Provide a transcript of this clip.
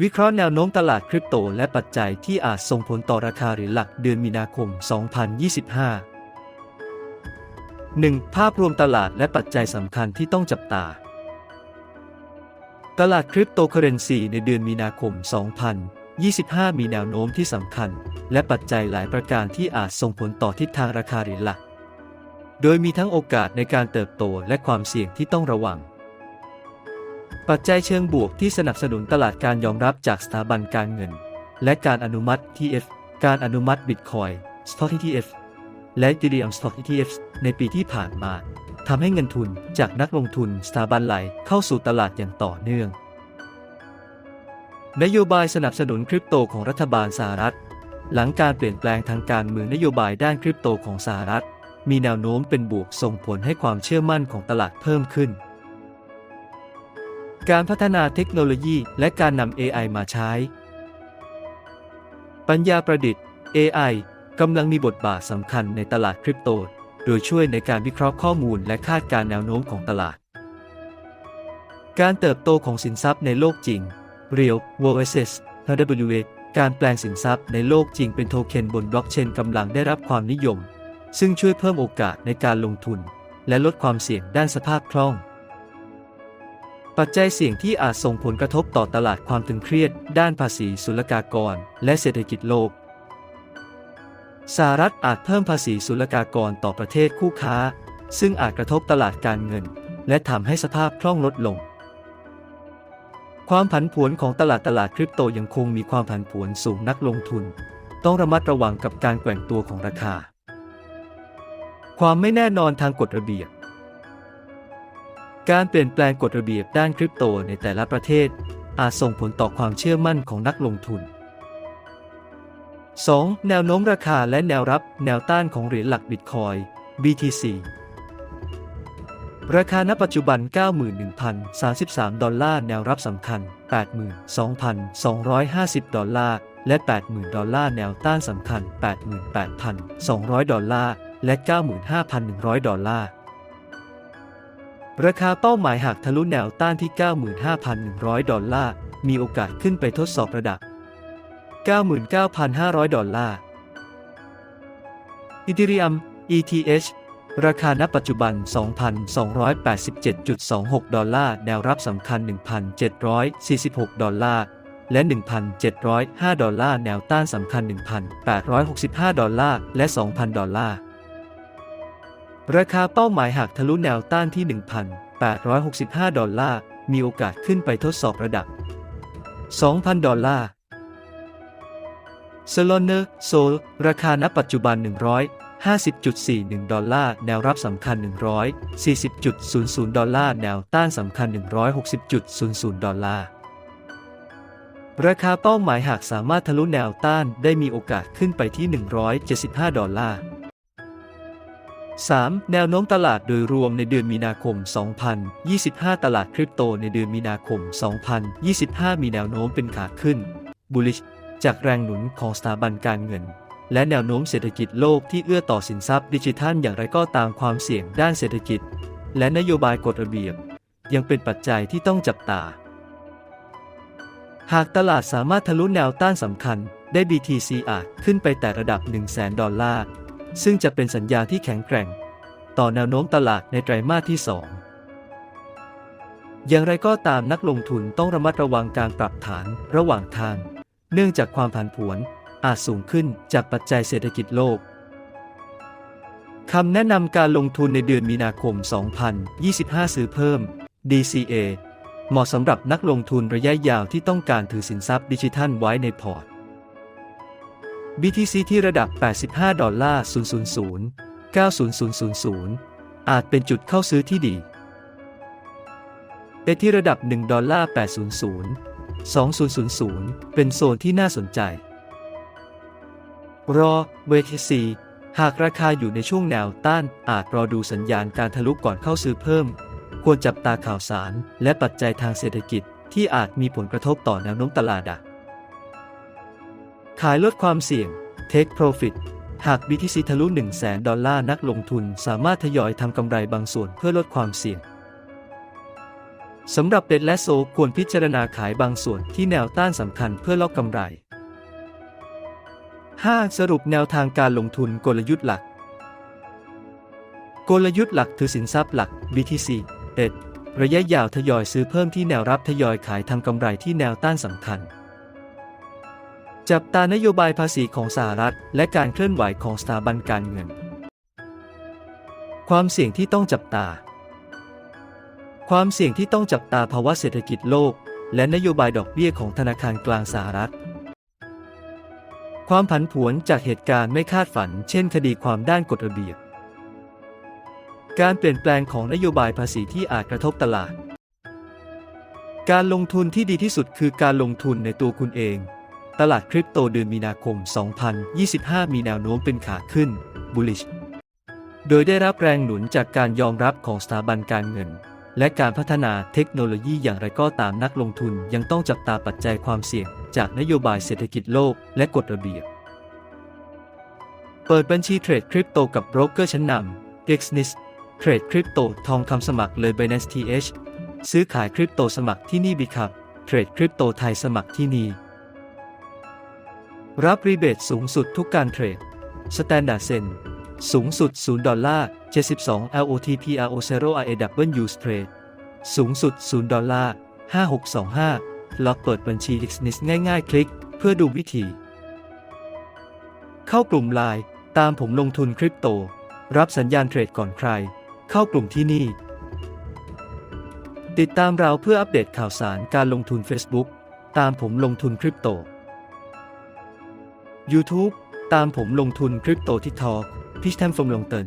วิเคราะห์แนวโน้มตลาดคริปโตและปัจจัยที่อาจส่งผลต่อราคาหรียญหลักเดือนมีนาคม 2025 1. ภาพรวมตลาดและปัจจัยสำคัญที่ต้องจับตา ตลาดคริปโตเคอเรนซีในเดือนมีนาคม 2025 มีแนวโน้มที่สำคัญ และปัจจัยหลายประการที่อาจส่งผลต่อทิศทางราคาหรียญหลัก โดยมีทั้งโอกาสในการเติบโตและความเสี่ยงที่ต้องระวัง ปัจจัยเชิงบวกที่สนับสนุนตลาดการยอมรับจากสถาบันการเงิน และการอนุมัติ TF การอนุมัติ Bitcoin Stock ETF และ Ethereum Stock ETF ในปีที่ผ่านมาทำให้เงินทุนจากนักลงทุนสถาบันไหลเข้าสู่ตลาดอย่างต่อเนื่อง นโยบายสนับสนุนคริปโตของรัฐบาลสหรัฐ หลังการเปลี่ยนแปลงทางการเมืองนโยบายด้านคริปโตของสหรัฐ มีแนวโน้มเป็นบวกส่งผลให้ความเชื่อมั่นของตลาดเพิ่มขึ้น การพัฒนาเทคโนโลยี และการนำ AI มาใช้ ปัญญาประดิษฐ์ AI กำลังมีบทบาทสำคัญในตลาดคริปโต โดยช่วยในการวิเคราะห์ข้อมูลและคาดการแนวโน้มของตลาด การเติบโตของสินทรัพย์ในโลกจริง Real World Assets RWA การแปลงสินทรัพย์ในโลกจริงเป็นโทเค็นบนบล็อกเชนกำลังได้รับความนิยม ซึ่งช่วยเพิ่มโอกาสในการลงทุน และลดความเสี่ยงด้านสภาพคล่อง ปัจจัยเสี่ยงที่อาจส่งผลกระทบต่อตลาดความตึงเครียด ด้านภาษีศุลกากร และเศรษฐกิจโลกสหรัฐอาจเพิ่มภาษีศุลกากรต่อประเทศคู่ค้า ซึ่งอาจกระทบตลาดการเงิน และทำให้สภาพคล่องลดลง ความผันผวนของตลาดตลาดคริปโตยังคงมีความผันผวนสูงนักลงทุน ต้องระมัดระวังกับการแกว่งตัวของราคา ความไม่แน่นอนทางกฎระเบียบ การเปลี่ยนแปลงกฎระเบียบด้านคริปโตในแต่ละประเทศ อาจส่งผลต่อความเชื่อมั่นของนักลงทุน 2. แนวโน้มราคาและแนวรับแนวต้านของเหรียญหลักบิตคอย BTC ราคาณปัจจุบัน 91,033 ดอลลาร์ แนวรับสำคัญ 82,250 ดอลลาร์ และ 80,000 ดอลลาร์ แนวต้านสำคัญ 88,200 ดอลลาร์ และ 95,100 ดอลลาร์ ราคาเป้าหมายหากทะลุแนวต้านที่ 95,100 ดอลลาร์ มีโอกาสขึ้นไปทดสอบระดับ 99,500 ดอลลาร์ Ethereum ETH ราคาณปัจจุบัน 2,287.26 ดอลลาร์ แนวรับสำคัญ 1,746 ดอลลาร์ และ 1,705 ดอลลาร์ แนวต้านสำคัญ 1,865 ดอลลาร์ และ 2,000 ดอลลาร์ ราคาเป้าหมายหากทะลุแนวต้านที่ 1,865 ดอลลาร์ มีโอกาสขึ้นไปทดสอบระดับ 2,000 ดอลลาร์ s o l o n e r Sol ราคาณปัจจุบัน 150.41 ดอลลาร์ แนวรับสำคัญ 140.00 ดอลลาร์ แนวต้านสำคัญ 160.00 ดอลลาร์ ราคาเป้าหมายหากสามารถทะลุแนวต้านได้มีโอกาสขึ้นไปที่ 175 ดอลลาร์ 3. แนวโน้มตลาดโดยรวมในเดือนมีนาคม 2025 ตลาดคริปโตในเดือนมีนาคม 2025 มีแนวโน้มเป็นขาขึ้น bullish จากแรงหนุนของสถาบันการเงิน และแนวโน้มเศรษฐกิจโลกที่เอื้อต่อสินทรัพย์ดิจิทัลอย่างไรก็ตามความเสี่ยงด้านเศรษฐกิจ และนโยบายกฎระเบียบ ยังเป็นปัจจัยที่ต้องจับตา หากตลาดสามารถทะลุแนวต้านสำคัญได้ BTC อาจขึ้นไปแต่ระดับ 1 0 0 0 0แดอลลาร์ ซึ่งจะเป็นสัญญาณที่แข็งแกร่ง ต่อแนวโน้มตลาดในไตรมาสที่ 2 อย่างไรก็ตามนักลงทุนต้องระมัดระวังการปรับฐานระหว่างทาง เนื่องจากความผันผวนอาจสูงขึ้นจากปัจจัยเศรษฐกิจโลกคำแนะนำการลงทุนในเดือนมีนาคม 2025 ซื้อเพิ่ม DCA เหมาะสำหรับนักลงทุนระยะยาวที่ต้องการถือสินทรัพย์ดิจิทัลไว้ในพอร์ต BTC ที่ระดับ 85 ดอลลาร์ 000 90000 อาจเป็นจุดเข้าซื้อที่ดีแต่ที่ระดับ 1 ดอลลาร์ 800 2000 เป็นโซนที่น่าสนใจ รอ VTC หากราคาอยู่ในช่วงแนวต้านอาจรอดูสัญญาณการทะลุก่อนเข้าซื้อเพิ่ม ควรจับตาข่าวสารและปัจจัยทางเศรษฐกิจที่อาจมีผลกระทบต่อแนวโน้มตลาดอะ ขายลดความเสี่ยง Take Profit หาก BTC ทะลุ 1 0 0 0 0แดอลลาร์นักลงทุนสามารถทยอยทำกำไรบางส่วนเพื่อลดความเสี่ยงสำหรับเด็ดและโซควรพิจารณาขายบางส่วนที่แนวต้านสำคัญเพื่อลอกกำไร 5. สรุปแนวทางการลงทุนกลยุทธ์หลัก กลยุทธ์หลักถือสินทรัพย์หลัก BTC เอ็ดระยะยาวทยอยซื้อเพิ่มที่แนวรับทยอยขายทำกำไรที่แนวต้านสำคัญ จับตานโยบายภาษีของสหรัฐ และการเคลื่อนไหวของสถาบันการเงิน ความเสี่ยงที่ต้องจับตา ความเสี่ยงที่ต้องจับตาภาวะเศรษฐกิจโลก และนโยบายดอกเบี้ยของธนาคารกลางสหรัฐ ความผันผวนจากเหตุการณ์ไม่คาดฝัน เช่น คดีความด้านกฎระเบียบ การเปลี่ยนแปลงของนโยบายภาษีที่อาจกระทบตลาด การลงทุนที่ดีที่สุดคือการลงทุนในตัวคุณเอง ตลาดคริปโตเดือนมีนาคม 2025 มีแนวโน้มเป็นขาขึ้น bullish โดยได้รับแรงหนุนจากการยอมรับของสถาบันการเงิน และการพัฒนาเทคโนโลยีอย่างไรก็ตามนักลงทุนยังต้องจับตาปัจจัยความเสี่ยง จากนโยบายเศรษฐกิจโลกและกฎระเบียบ เปิดบัญชีเทรดคริปโตกับโบรกเกอร์ชั้นนำ Exnis เทรดคริปโตทองคำสมัครเลย Binance TH ซื้อขายคริปโตสมัครที่นี่บิคับเทรดคริปโตไทยสมัครที่นี่ รับรีเบทสูงสุดทุกการเทรด Standard Sen สูงสุด 0 ดอลลาร์ 72 LOTP RO 0 RAW Trade สูงสุด 0 ดอลลาร์ 5625 ล็อกเปิดบัญชี Xnis ง่ายๆ คลิก เพื่อดูวิธี เข้ากลุ่มไลน์ตามผมลงทุนคริปโต รับสัญญาณเทรดก่อนใคร เข้ากลุ่มที่นี่ ติดตามเราเพื่ออัปเดตข่าวสารการลงทุน Facebook ตามผมลงทุนคริปโต YouTube ตามผมลงทุนคริปโตที่ทอพิชแทมฟมลงเติน